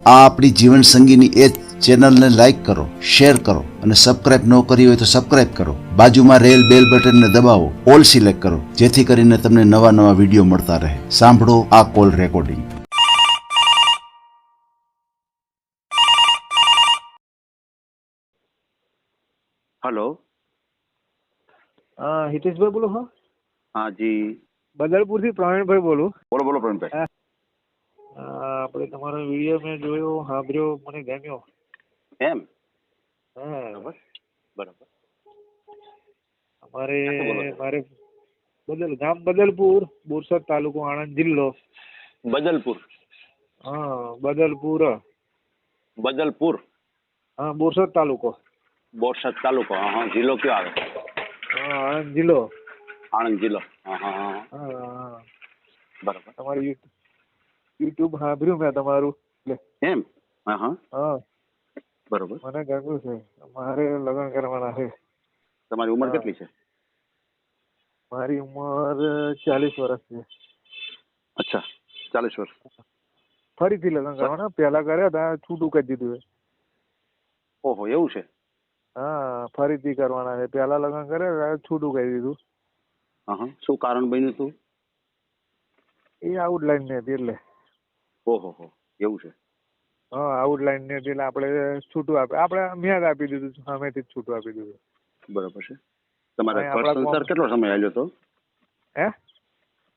આ આપણી જીવન સંગીની એ ચેનલને લાઈક કરો શેર કરો અને સબસ્ક્રાઇબ ન કરી હોય તો સબસ્ક્રાઇબ કરો. બાજુમાં રેલ બેલ બટનને દબાવો ઓલ સિલેક્ટ કરો જેથી કરીને તમને નવા નવા વીડિયો મળતા રહે. સાંભળો આ કોલ રેકોર્ડિંગ હલો હિતેશભાઈ બોલો હા? હા જી. બદલપુરથી પ્રવીણભાઈ બોલું. બોલો બોલો પ્રવીણભાઈ. આપણે તમારો વીડિયો મેં જોયો સાંભળ્યો મને ગમ્યો. એમ? હા. બરાબર. બરાબર. અમારે ક્યાંથી બોલો છો? મારે બદલ ગામ બદલપુર બોરસદ તાલુકો આણંદ જિલ્લો. બદલપુર. હા બદલપુર. બદલપુર. હા બોરસદ તાલુકો. બોરસદ તાલુકો. હા હા જિલ્લો કયો આવે? હા આણંદ જિલ્લો. આણંદ જિલ્લો. હા હા હા. હા હા બરાબર. તમારું યુટ્યુબ સાંભળ્યું મેં તમારું. એમ? હા હા. બરોબર. મને ગમ્યું છે. મારે લગ્ન કરવાના છે. તમારી ઉંમર કેટલી છે? મારી ઉંમર ચાલીસ વર્ષ છે. અચ્છા ચાલીસ વર્ષ. ફરીથી લગ્ન કરવાના. પહેલા કર્યા હતા છૂટું કરી દીધું ઓહો એવું છે? હા ફરીથી કરવાના છે. પહેલા લગ્ન કર્યા છૂટું કરી દીધું. હા હા. શું કારણ બન્યું હતું એ આઉટલાઈન ને એટલે. ઓહો હો એવું છે. હા આઉટલાઈન ને એટલે આપણે છૂટું આપે. આપણે મેં જ આપી દીધું સામેથી જ છૂટું આપી દીધું બરાબર છે. તમારે અહીં સંસાર કેટલો સમય આવ્યો હતો? હે?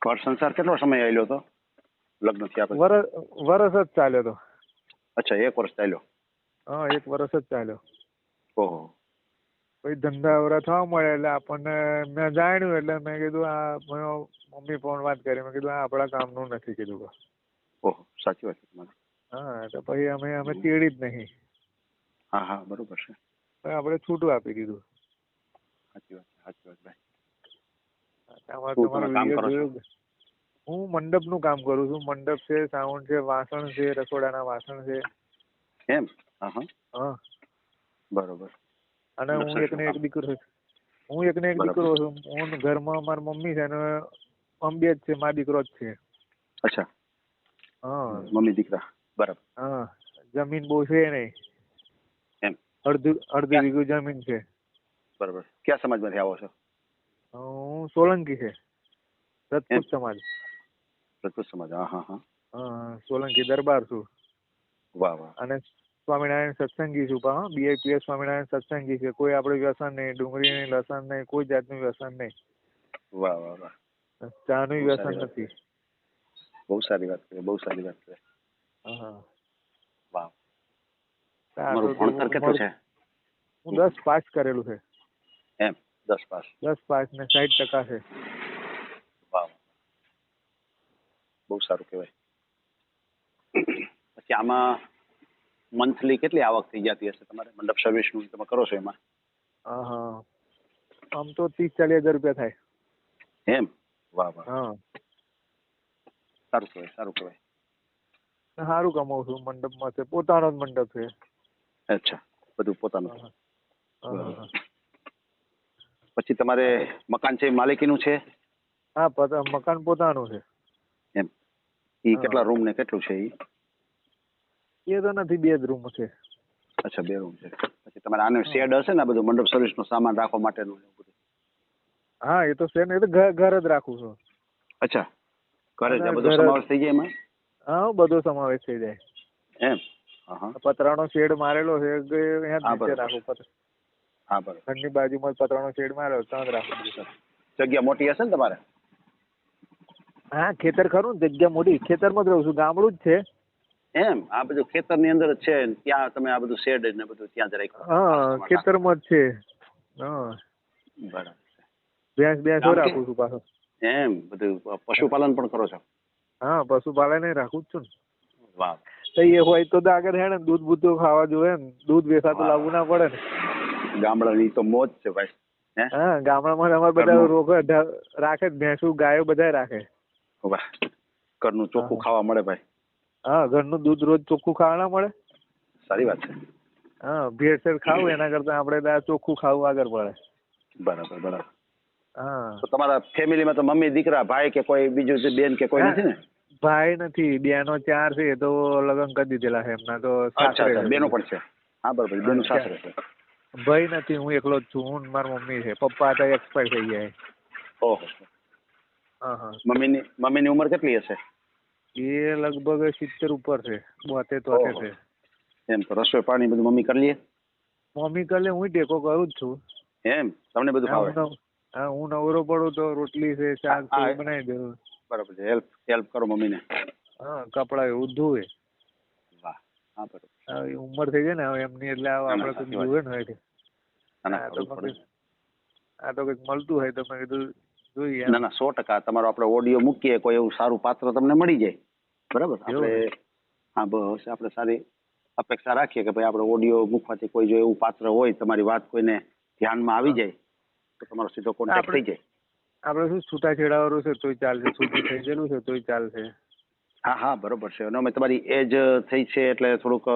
ઘર સંસાર કેટલો સમય આવ્યો હતો? લગ્ન થયા પછી. વરસ વરસ જ ચાલ્યો તો અચ્છા એક વર્ષ ચાલ્યો. હા એક વર્ષ જ ચાલ્યો. ઓહો. પછી ધંધા વરા થવા મળ્યા એટલે આપણને મેં જાણ્યું એટલે મેં કીધું આ મમ્મી ફોન વાત કરી. મેં કીધું આ આપણા કામનું નથી. કીધું ઓહો સાચી વાત છે તમારી. હા તો પછી અમે અમે તેડી જ નહીં. હા હા બરોબર છે. આપણે છૂટું આપી દીધું. સાચી વાત છે સાચી વાત ભાઈ. હું મંડપનું કામ કરો છો? મંડપ છે સાઉન્ડ છે વાસણ છે રસોડાના વાસણ છે. એમ? હા. બરોબર. અને હું એકને એક દીકરો છું. હું એકને એક દીકરો છું. હું ઘરમાં મારી મમ્મી છે અને અમે બે જ છે મારા દીકરો જ છે. અચ્છા. મમ્મી દીકરા બરાબર હા જમીન બહુ છે નહીં એમ અડધું અડધું વીઘું જમીન છે બરાબર કયા સમાજમાંથી આવો છો હું સોલંકી છે એમ. રજપૂત સમાજ રજપૂત સમાજ હા હા હા હા સોલંકી દરબાર છું વાહ વાહ અને સ્વામિનારાયણ સત્સંગી છું પણ હા બીઆઈપીએસ સ્વામિનારાયણ સત્સંગી છે. કોઈ આપણે વ્યસન નહીં ડુંગળી નહીં લસણ નહીં કોઈ જાતનું વ્યસન નહીં. વાહ વાહ વાહ. ચાનું બહુ વ્યસન સારી વાત નથી. બહુ સારી વાત છે બહુ સારી વાત છે વાહ. તમારું ભણતર કેટલું છે? હું દસ પાસ કરેલું છે. એમ દસ પાસ. દસ પાસ ને સાઈઠ ટકા છે. વાહ. બહુ સારું કહેવાય. પછી આમાં મંથલી કેટલી આવક થઈ જતી હશે તમારે? મંડપ સર્વિસનું તમે કરો છો એમાં? આમ તો ત્રીસ ચાલીસ હજાર રૂપિયા થાય. એમ? વાહ વાહ. સારું કહેવાય સારું કહેવાય. સારું કમાવું છું મંડપમાં છે પોતાનો જ મંડપ છે. અચ્છા બધું પોતાનું. પછી તમારે મકાન છે માલિકીનું છે? હા મકાન પોતાનું છે. એમ. એ કેટલા રૂમ ને કેટલું છે એ એ તો નથી બે જ રૂમ છે. અચ્છા બે રૂમ છે. પછી તમારે આને શેડ હશે ને બધું મંડપ સર્વિસ નો સામાન રાખવા માટેનું હા એ તો શેડ ને એ તો ઘર જ રાખું છું. અચ્છા. જ બધો સમાવેશ થઈ જાય એમાં? હા બધો સમાવેશ થઈ જાય. એમ? પતરાનો શેડ મારેલો છે નીચે. રાખું હા બરાબર. ઘરની બાજુમાં પતરાનો શેડ મારેલો ત્યાં જ રાખું. જગ્યા મોટી હશે ને તમારે? હા ખેતર ખરું ને જગ્યા મોટી. ખેતરમાં જ રહું છું ગામડું જ છે. એમ? આ બધું ખેતરની અંદર છે ત્યાં તમે આ બધું શેડ ને બધું ત્યાં જ રાખ્યું. હા ખેતરમાં જ છે. હા. બરાબર. ભેંસ ભેંસો રાખું છું પાછો. એમ બધું પશુપાલન પણ કરો છો? હા પશુપાલન એ રાખું જ છું ને. વાહ. તો એ હોય તો આગળ હે ને દૂધ બૂધ ખાવા જોઈએ ને દૂધ વેસા તો લાવવું ના પડે ને. ગામડાની તો મોજ છે ભાઈ હા? ગામડામાં અમારે બધા. રોગ રાખે ભેંસું ગાયો બધા રાખે. વાહ. ઘરનું ચોખ્ખું ખાવા મળે ભાઈ? હા ઘરનું દૂધ રોજ ચોખ્ખું ખાવા ના મળે. સારી વાત છે. હા ભેળસેળ ખાવું એના કરતા આપણે ચોખ્ખું ખાવું આગળ પડે. બરાબર બરાબર. તો તમારા ફેમિલીમાં તો મમ્મી દીકરા ભાઈ કે કોઈ બીજું બેન કે કોઈ નથી ને? ભાઈ નથી. બેનો ચાર છે તો લગ્ન કરી દીધેલા છે એમના તો અચ્છા. બેનો પણ છે. હા બરોબર બેનો સાસરે છે. ભાઈ નથી હું એકલો જ છું હું મારી મમ્મી છે. પપ્પા તો એક્સપાયર થઈ ગયા ઓહો. મમ્મીની મમ્મીની ઉંમર કેટલી હશે? એ લગભગ સિત્તેર ઉપર છે બોતેર તોતેર. છે એમ તો રસોઈ પાણી બધું મમ્મી કરી લે? મમ્મી કલે હું ટેકો કરું જ છું. એમ? તમને બધું ફાવે? હું હા નવરો પડું તો રોટલી છે શાક છે બનાવી દઉં. બરાબર છે હેલ્પ હેલ્પ કરો મમ્મીને. હા કપડા એવું ધોવે વાહ હા બરાબર. ઉંમર થઈ જાય ને હવે એમની એટલે આપણે તો જોવે ને હોય આ તો કંઈક મળતું હોય તો મેં કીધું જોઈએ ના ના સો ટકા તમારો આપણે ઓડિયો મૂકીએ કોઈ એવું સારું પાત્ર તમને મળી જાય. બરાબર આપણે હા બસ આપણે સારી અપેક્ષા રાખીએ કે ભાઈ આપણે ઓડિયો મૂકવાથી કોઈ જો એવું પાત્ર હોય તમારી વાત કોઈને ધ્યાનમાં આવી જાય તો તમારો સીધો કોન્ટેક્ટ થઈ જાય. આપણે શું છૂટાછેડાવાળું છે તોય ચાલશે. છૂટું થઈ ગયેલું છે તોય ચાલશે. હા હા બરોબર છે. અને અમે તમારી એજ થઈ છે એટલે થોડુંક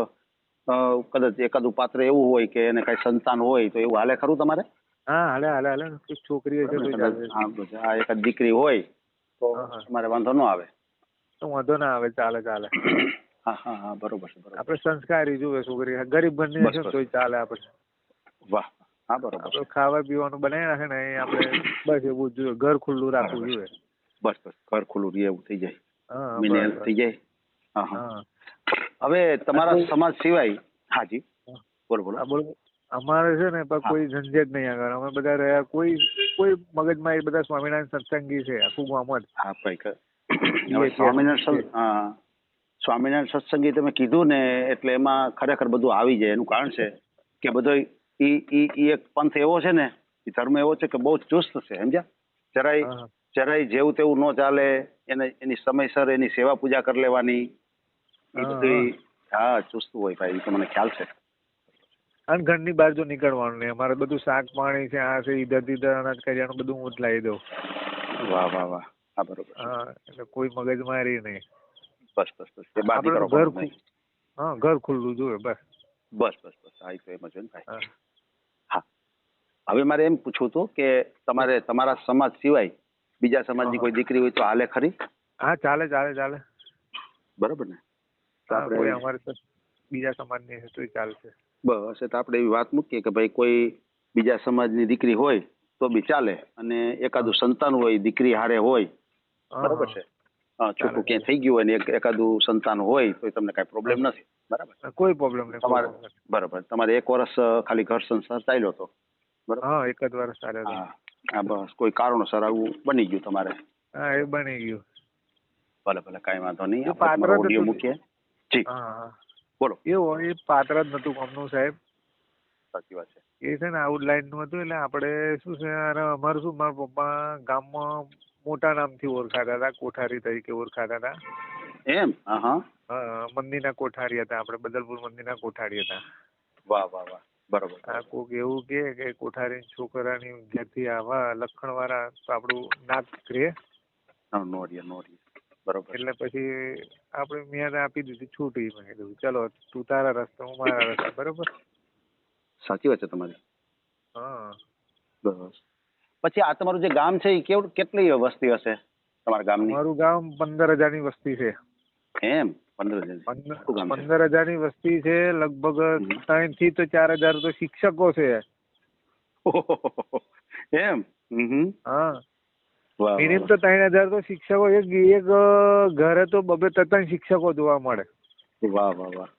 કદાચ એકાદું પાત્ર એવું હોય કે એને કઈ સંતાન હોય તો એવું હાલે ખરું તમારે? હા હાલે હાલે હાલે. છોકરી હશે હા એકાદ દીકરી હોય તો. તમારે વાંધો ન આવે. તો વાંધો ના આવે ચાલે ચાલે. હા હા હા બરોબર છે બરોબર. આપણે સંસ્કારી જોવે છોકરી. ગરીબ બની. તોય ચાલે આપણે. વાહ હા બરોબર ખાવા પીવાનું બનાવી રાખે ને એ આપણે બસ એવું જ જોઈએ ઘર ખુલ્લું રાખવું જોઈએ. બસ બસ ઘર ખુલ્લું રહે એવું થઈ જાય. હા મીને બસ, હેલ્પ બસ. થઈ જાય? હા હવે તમારા સમાજ સિવાય હાજી બોલો બોલો. બોલો. અમારે છે ને પણ કોઈ ઝંઝટ નહીં આગળ. અમે બધા રહ્યા કોઈ કોઈ મગજમાં એ બધા સ્વામિનારાયણ સત્સંગી છે આખું ગામ જ. હા ભાઈ સ્વામિનારાયણ. સ્વામિનારાયણ સત્સંગી તમે કીધું ને એટલે એમાં ખરેખર બધું આવી જાય. એનું કારણ છે કે બધો ઈ ઈ ઈ એક પંથ એવો છે ને એ ધર્મ એવો છે કે બહુ ચુસ્ત છે સમજ્યા? જરાય. જરાય જેવું તેવું ન ચાલે એને એની સમયસર એની સેવા પૂજા કરી લેવાની. એ હા, બધી હા. ચુસ્ત હોય ભાઈ એ તો મને ખ્યાલ છે. અને ઘરની બહાર જો નીકળવાનું નહીં અમારે બધું શાક પાણી છે આ છે ઈધર તીધર અનાજ કરિયાણું બધું હું જ લાવી દઉં. વાહ વાહ વાહ. હા બરોબર હા એટલે કોઈ મગજ મારી નહીં. બસ બસ બસ. એ બાકી ઘર હા ઘર ખુલ્લું જોઈએ બસ. બસ બસ બસ હા એ તો એમ જ હોય ને ભાઈ હા. હવે મારે એમ પૂછવું હતું કે તમારે તમારા સમાજ સિવાય બીજા સમાજની કોઈ દીકરી હોય તો હાલે ખરી? હા ચાલે ચાલે ચાલે. બરાબર ને? તો હા કોઈ આપણે અમારે તો બીજા સમાજની હશે તોય ચાલશે બસ એટલે આપણે એવી વાત મૂકીએ કે ભાઈ કોઈ બીજા સમાજની દીકરી હોય તો બી ચાલે અને એકાદું સંતાન હોય દીકરી હારે હોય હા, બરોબર હા. છે? છોકરું ક્યાંય થઈ ગયું હોય ને એક એકાદું સંતાન હોય તો તમને કાંઈ પ્રોબ્લેમ નથી. બરાબર કોઈ પ્રોબ્લેમ નહીં તમારે બરાબર. તમારે એક વર્ષ ખાલી ઘર સંસાર ચાલ્યો હતો બરાબર? હા એક જ વર્ષ ચાલ્યો હા. બસ કોઈ કારણોસર આવું બની ગયું તમારે? હા એ બની ગયું. ભલે ભલે કાંઈ વાંધો નહીં. પાત્ર ઓડિયો મૂકીએ. જી. બોલો. એવું એ પાત્ર જ નતું ગમનું સાહેબ. સાચી વાત છે. એ છે ને આઉટલાઈનનું હતું એટલે આપણે શું છે અમારું શું મારા પપ્પા ગામમાં મોટા નામથી ઓળખાતા હતા કોઠારી તરીકે ઓળખાતા હતા એમ હા હા હા મંદિરના કોઠારી હતા આપણે બદલપુર મંદિરના કોઠારી હતા વાહ વાહ વાહ બરોબર આ કોક એવું કે કે કોઠારી છોકરાની ઘેરથી આવા લખણ વાળા તો આપણું નાક રહે હા, નો રિયલ નો રિયલ બરોબર એટલે પછી આપણે મેં આપી દીધી છૂટી મેં કીધું ચલો તું તારા રસ્તે હું મારા રસ્તે બરોબર સાચી વાત છે તમારી હા બસ પછી આ તમારું જે ગામ છે એ કેવું કેટલી વસ્તી હશે તમારા ગામની? મારું ગામ પંદર હજારની વસ્તી છે. એમ? પંદર હજાર. હજારની વસ્તી છે લગભગ ત્રણથી તો ચાર હજાર તો શિક્ષકો છે. એમ. હા. મિનિમમ તો ત્રણ હજાર તો શિક્ષકો એક એક ઘરે તો બબે ત્રણ શિક્ષકો જોવા મળે. વાહ વાહ વાહ.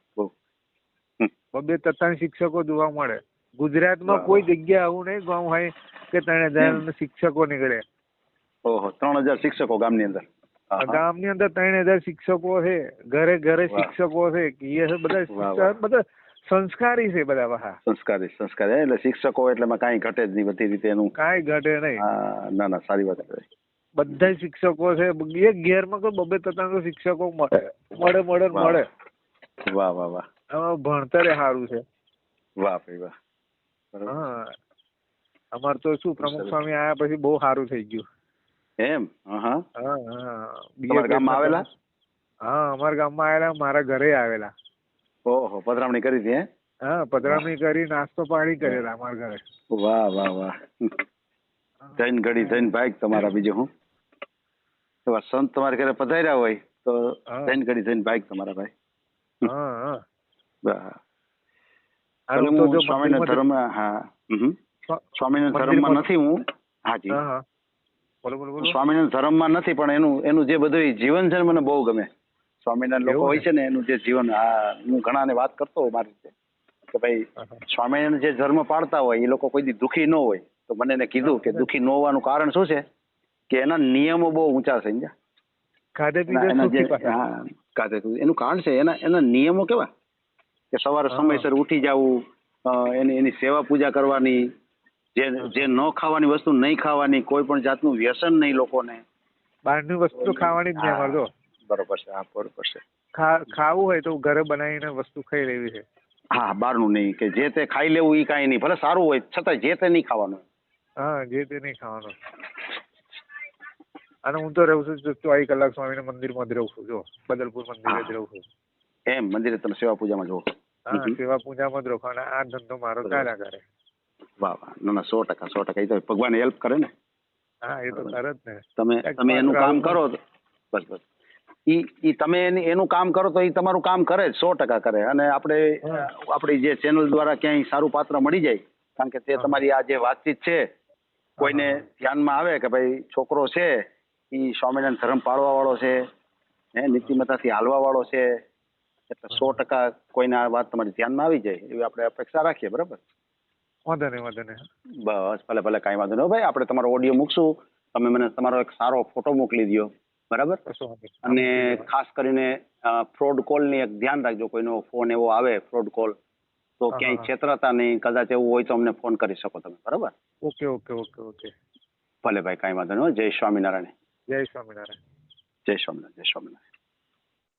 બબે ત્રણ શિક્ષકો જોવા મળે. ગુજરાતમાં કોઈ જગ્યા આવું નહીં ગામ હોય કે ત્રણ હજાર શિક્ષકો નીકળે. ઓહો ત્રણ હજાર શિક્ષકો ગામની અંદર. હા, હા. ગામની અંદર ત્રણ હજાર શિક્ષકો છે. ઘરે ઘરે શિક્ષકો છે. છે બધા બધા સંસ્કારી છે બધા વાહ. સંસ્કારી સંસ્કારી. એટલે શિક્ષકો એટલે એમાં કાંઈ ઘટે જ નહીં બધી રીતે એનું. કાંઈ ઘટે નહીં. ના ના સારી વાત છે બધા શિક્ષકો છે. એક ઘેરમાં કોઈ બબે તત્વ શિક્ષકો મળે મળે મળે મળે. વાહ વાહ વાહ. ભણતરે સારું છે. વાહ ભાઈ વાહ. હા. અમાર તો શું પ્રમુખ સ્વામી આયા પછી બહુ સારું થઈ ગયું. એમ? હા ગામમાં આવેલા? હા અમારા ગામમાં આવેલા મારા ઘરે આવેલા. ઓહો પધરામણી કરી હતી હા? પધરામણી કરી નાસ્તો પાણી કરેલા અમારા ઘરે. વાહ વાહ વાહ. જૈન ઘડી જૈન ભાઈ તમારા બીજું હું. સંત તમારે ઘરે પધાર્યા હોય તો. જૈન ઘડી જૈન ભાઈ તમારા ભાઈ. હા હા. હું સ્વામિનારાયણ ધર્મ હા. હમ. સ્વા- સ્વામિનારાયણ ધર્મમાં નથી હું. હાજી. બોલો બોલો બોલો. સ્વામિનારાયણ ધર્મમાં નથી પણ એનું એનું જે બધું જીવન છે મને બહુ ગમે. સ્વામિનારાયણ લોકો હોય છે? ને એનું જે જીવન આ હું ઘણાને વાત કરતો હોઉં મારી રીતે. કે ભાઈ. સ્વામિનારાયણ જે ધર્મ પાડતા હોય એ લોકો કોઈ દી દુખી ન હોય. તો મને એને કીધું કે દુખી ન હોવાનું કારણ શું છે? કે એના નિયમો બહુ ઊંચા છે સમજ્યા? એના કારણ છે એના એના નિયમો કેવા? કે સવારે. સમયસર ઉઠી જવું એની એની સેવા પૂજા કરવાની જે જે ન ખાવાની વસ્તુ નહીં ખાવાની કોઈ પણ જાતનું વ્યસન નહીં લોકોને. બહારની વસ્તુ તો ખાવાની જ નહીં અમારે બરોબર છે હા બરોબર છે. ખાવું હોય તો ઘરે બનાવીને વસ્તુ ખાઈ લેવી છે. હા બહારનું નહીં કે જે તે ખાઈ લેવું એ કાંઈ નહીં ભલે સારું હોય છતાં જે તે નહીં ખાવાનું હા જે તે નહીં ખાવાનું અને હું તો રહું છું ચોવીસ કલાક સ્વામીના મંદિરમાં જ રહું છું જો. બદલપુર મંદિરે જ રહું છું. એમ મંદિરે તમે સેવા પૂજામાં જો હા. સેવા પૂજામાં જ રહો અને આ ધંધો મારો. ચાલ્યા કરે. વાહ વાહ. ના ના સો ટકા સો ટકા. એ તો ભગવાન હેલ્પ કરે ને. હા એ તો કરે જ ને. તમે તમે એનું કામ કરો તો બસ બસ. ઈ ઈ તમે એની- કામ કરો તો એ તમારું કામ કરે જ સો ટકા કરે. અને આપણે આપણી જે ચેનલ દ્વારા ક્યાંય સારું પાત્ર મળી જાય કારણ કે તે તમારી આ જે વાતચીત છે કોઈને. ધ્યાનમાં આવે કે ભાઈ છોકરો છે ઈ સ્વામિનારાયણ ધર્મ પાળવા વાળો છે હે નીતિમત્તાથી હાલવા વાળો છે એટલે સો ટકા કોઈને આ વાત તમારી ધ્યાનમાં આવી જાય એવી આપણે અપેક્ષા રાખીએ બરાબર? વાંધો નહીં વાંધો નહીં. બસ ભલે ભલે કાંઈ વાંધો નહીં. ભાઈ આપણે તમારો ઓડિયો મૂકશું. તમે મને તમારો એક સારો ફોટો મોકલી દો બરાબર. અને ખાસ કરીને ફ્રોડ કોલની એક ધ્યાન રાખજો. કોઈનો ફોન એવો આવે ફ્રોડ કોલ તો ક્યાંય. છેતરાતા નહીં કદાચ એવું હોય તો અમને ફોન કરી શકો તમે. બરાબર? Okay okay okay okay. ભલે ભાઈ કાંઈ વાંધો નહીં. જય સ્વામિનારાયણ. જય સ્વામિનારાયણ. જય સ્વામિનારાયણ જય સ્વામિનારાયણ.